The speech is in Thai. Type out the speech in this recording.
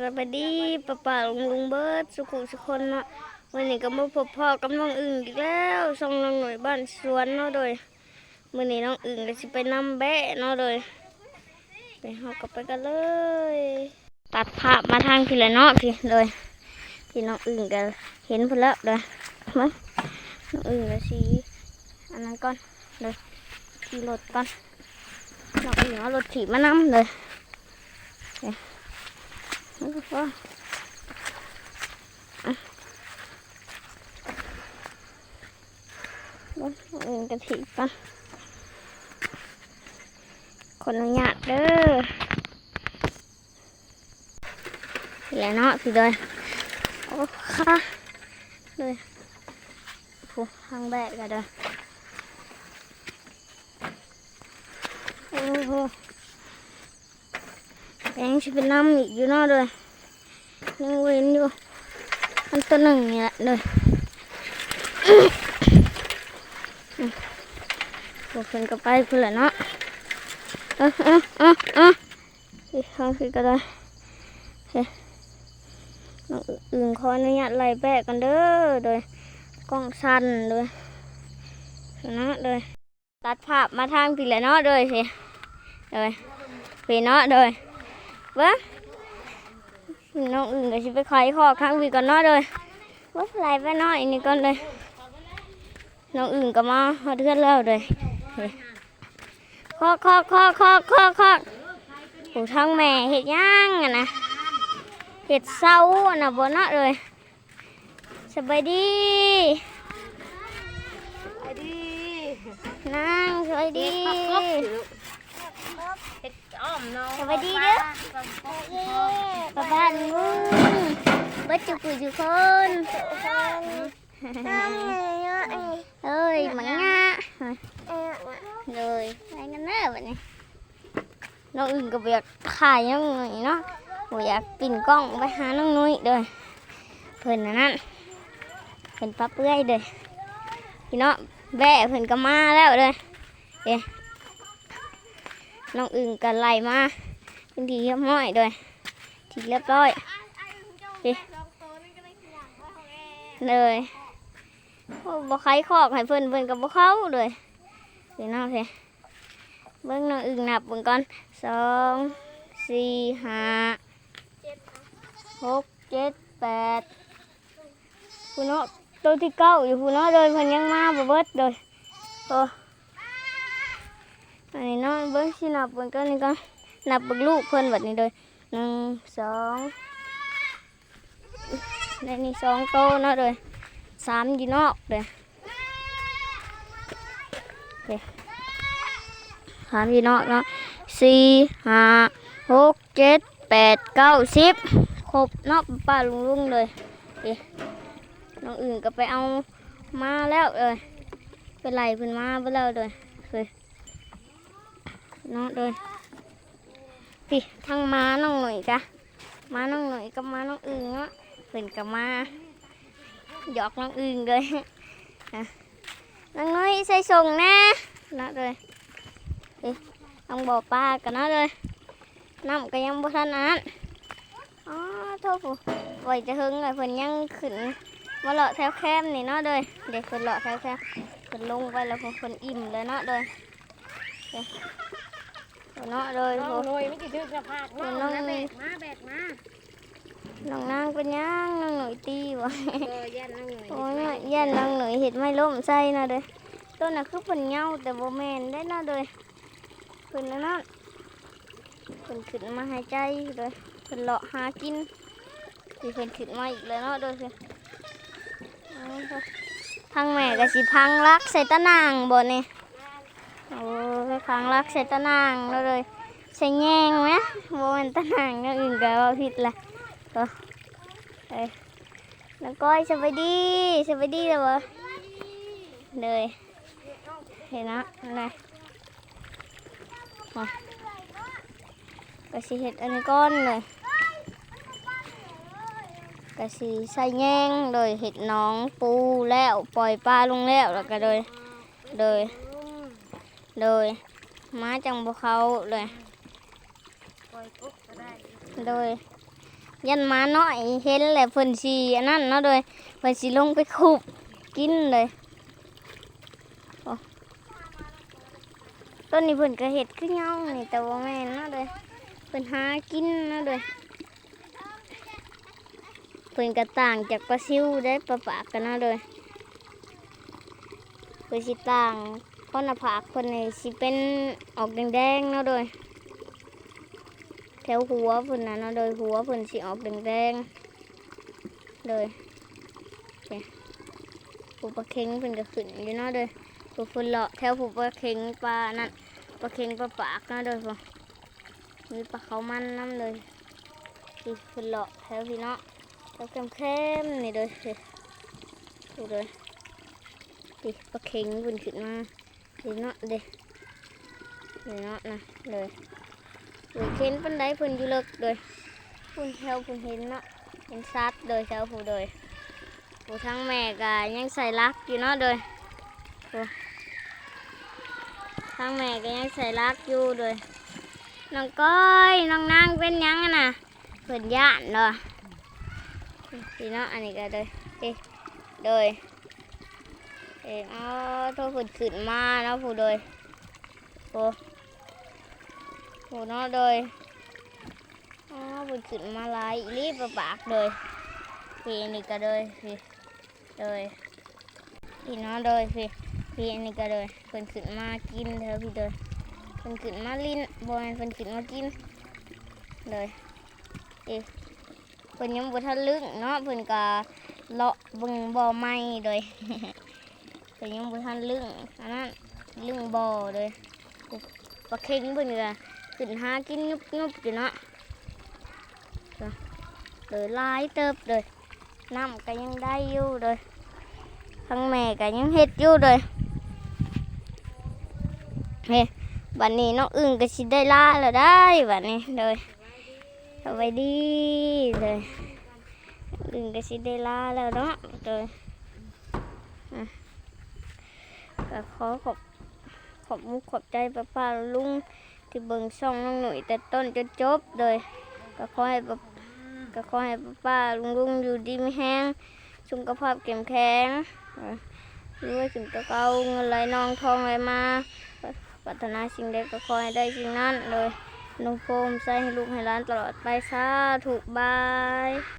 สวัสดีป้าป่าลุงลุงเบิร์ดสุขุสุคนเนาะวันนี้ก็มาพบพ่อกับน้องอึ่งอีกแล้วส่งน้องหน่วยบ้านสวนเนาะโดยมื่อนี้น้องอึ่งก็สิไปนำแบะเนาะโดยไปเฮาก็ไปกันเลย ตัดภาพมาทางพี่ละเนาะพี่เลยพี่น้องอึ่งก็เห็นเพิ่นแล้วเลยมั้ยน้องอึ่งก็สิอันนั้นก่อนเลยขี่รถก่อนน้องอึ่งเอารถถีบมานำเลย แล้วก็อะบนอื่นกะทิปะคนอนุญาตเด้อเสียเนาะสิเลยโอ้ค่ะเลยผู้ทางแบกกันเด้อโอ้โห แปลงสิเป็นน้ำอีกอยู่นอกเลยยังเว้นอยู่อันตัวหนึ่งนี่แหละเลยพวกเพิ่นก็ไปเพื่อนละเนาะเออเออเออเอออีกครั้งคือก็ได้โอเคน้องอื่นขออนุญาตไล่แบกกันเด้อโดยกล้องสั้นเลยเนาะเลยตัดภาพมาทางพี่แหละเนาะเลยสิเลยพี่เนาะเลย เบิ้งน้องอื่นก็สิไปขายขอข้างวีก่อนเนาะเลยเบิ้งไหลไปหน่อยนี่ก่อนเลย น้องอื่นก็มาหาเทือนแล้วเลยขอขอขอขอขอขอผู้ทั้งแม่เห็ดย่างอะนะเห็ดเศร้าอะนะบนเนาะเลยสบายดีไปดี นั่งสบายดี เฮ็ดอ้อมน้องสวัสดีเด้อ ป้าบ้านมึงเบัดจุกุยจุกคนเอ้ยมังงะเลยไปกันเนอะวันนี้น้องอื่นก็อยากถ่ายน้องหน่อยเนาะบ่อยากปิ่นกล้องไปหาน้องนุ้ยเด้อเพิ่นน่ะนั่นเพิ่นปั๊บเปื่อยเด้อพี่เนาะแบะเพิ่นก็มาแล้วเด้อเอ๊ะ น้องอื่นก็ไล่มาเป็นทีเรียบร้อยด้อทีเรียบร้อยเลยโอ้บ่ใครคอกให้เพิ่นเพิ่นก็บ่เข้าเลยพี่น้องเพ่เบิ่งน้องอึ่งนับเบิ่งก่อนสองสี่ห้าหกเจ็ดแปดผู้เนาะตัวที่เก้าอยู่ผู้เนาะเลยเพิ่นยังมาบ่เบิดเลยโอ้ เบิ่งสินับเบิ่งก่อนนี่ก่อนนับเบิ่งลูกเพิ่นบัดนี้เลยหนึ่งสองในนี่สองโตเนาะเลยสามอยู่นอกเลยสามอยู่นอกเนาะสี่ห้าหกเจ็ดแปดเก้าสิบครบเนาะป้าลุงลุงเลยโอเคน้องอื่นก็ไปเอามาแล้วเลยไปไล่เพิ่นมาไปแล้วเลยเลย เนาะเลยพี่ทั้งม้าน้องหน่อยกะม้าน้องหน่อยกับม้าน้องอื่นเนาะเพิ่นก็มาหยอกน้องอื่นเลยน้องน้อยใส่ส่งนะนะเลยเอ๊ะต้องบอกป้ากันนะเลยน้ำก็ยังบ่ทันอ่านอ๋อโทษผู้ไว้จะหึงเลยเพิ่นยังขึ้นมาเลาะแถวแคมนี่เนาะเลยเด็กเพิ่นเลาะแถวแคมเพิ่นลงไปแล้วเพิ่นเพิ่นอิ่มเลยเนาะเลย เอ๊ะเนาะเลยน้องผู้หน่วยไม่กี่ถึกจะพากน้องนะแบกมาแบกมาน้องนางเป็นยังน้องหน่อยตีวะเออยันน้องหน่วยโอ้ยยันนางหน่อยเห็ดไม่ล่มใส่นะเด้อต้นน่ะคือเพิ่นเหงาแต่บ่แม่นได้นะเด้อเพิ่นนั่นนะเพิ่นขึ้นมาหายใจเด้อเพิ่นเลาะหากินสิเพิ่นขึ้นมาอีกแล้วเนาะเด้อสิเอาเถอะทางแม่ก็สิพังรักใส่ตะนางบ่นี่ โอ้ยพังรักใส่ตะนางเลยใส่แยงไหมบ่แม่นตะนางอย่างอื่นก็ว่าผิดละก็เอ้ยน้องก้อยสวัสดีสวัสดีเลยวะเลยเห็นนะอะไรมาก็สิเห็ดอันก้อนเลยก็สิใส่แยงโดยเห็ดน้องปูแล้วปล่อยปลาลงแล้วแล้วก็โดยโดย โดยม้าจังบุเขาเลย ปล่อยปุ๊บก็ได้โดย ยันหมาน้อยเห็นแหละเพิ่นสิอันนั้นเนาะโดยเพิ่นสิลงไปขุบกินเลยโอ้ต้นนี้เพิ่นก็เห็ดคือเงานี่แต่ว่าแม่นเนาะโดยเพิ่นหากินเนาะโดยเพิ่นก็ต่างจากปลาซิวได้ปลาปากกันเนาะโดยเพิ่นสิต่าง เพราะหน้าผากเพิ่นนี่สิเป็นออกแดงๆเนาะโดยแถวหัวเพิ่นน่ะเนาะโดยหัวเพิ่นสิออกแดงๆเลยผูปลาเค็งเพิ่นก็ขึ้นอยู่เนาะโดยผูเพิ่นเลาะแถวผู้ปลาเค็งปลานั่นปลาเค็งปลาปากเนาะโดยพอมีปลาเขามันน้ำเลยที่เพิ่นเลาะแถวพี่เนาะแถวเข้มๆนี่โดยดูเลยดิปลาเค็งเพิ่นขึ้นมา ดีเนาะเด้ดีเนาะนะเลยเพิ่นเห็นปันไดเพิ่นอยู่เลิกเลยเพิ่นแถวเพิ่นเห็นเนาะเห็นซัดเลยแถวผู้ เอยู่เนาะเลยโอ้ทั้งเอางเป็นหยังอะน่ะเพิ่นย่านเนาะพี่เนาะอันนี้ก็เลยเอ๊ะเลยเอ๊ะเอาโทษเพิ่นขึ้นมาเนาะผู้เลยโอ้โหเนาะเลยเอ๋อบุญขึ้นมาหลายรีบปะปากเลยพี่นี่ก็เลยพี่เลยพี่นาะเลยพี่พี่นี่ก็เลยเพิ่นขึ้นมากินเถอพี่เลยเพิ่นขึ้นมาลิ้นบอยเพิ่นขึ้นมากินเลยเอ๊ะเพิ่นยังบ่ทันลึกเนาะเพิ่นก็เลาะบิ่งบ่อไม้เลย เพิ่นยังบ่ทันลึกอันนั้นลึกบ่อเลยปลาเค็งเพิ่นก็ขึ้นหากินงุบงุบอยู่เนาะเลยลายเติบเลยน้ำก็ยังได้อยู่เลยทั้งแม่ก็ยังเฮ็ดอยู่เลยเฮ้บัดนี้น้องอึ้งก็สิได้ล่าแล้วได้บัดนี้เลยสวัสดีเลยอึ้งก็สิได้ล่าแล้วเนาะเลยอะ ก็ขอขอบขอบมุกขอบใจป้าป้าลุงที่เบิ่งช่องน้องหนุ่ยแต่ต้นจนจบเลยก็ขอให้ป้าก็ขอให้ป้าป้าลุงลุงอยู่ดีไม่แห้งสุขภาพเข้มแข็งเออรวยถึงตะเกาเงินไหลนองทองไหลมาปรารถนาสิ่งใดก็ขอให้ได้สิ่งนั้นเลยนุ่งโฟมใส่ให้ลูกให้หล้านตลอดไปสาถูกบาย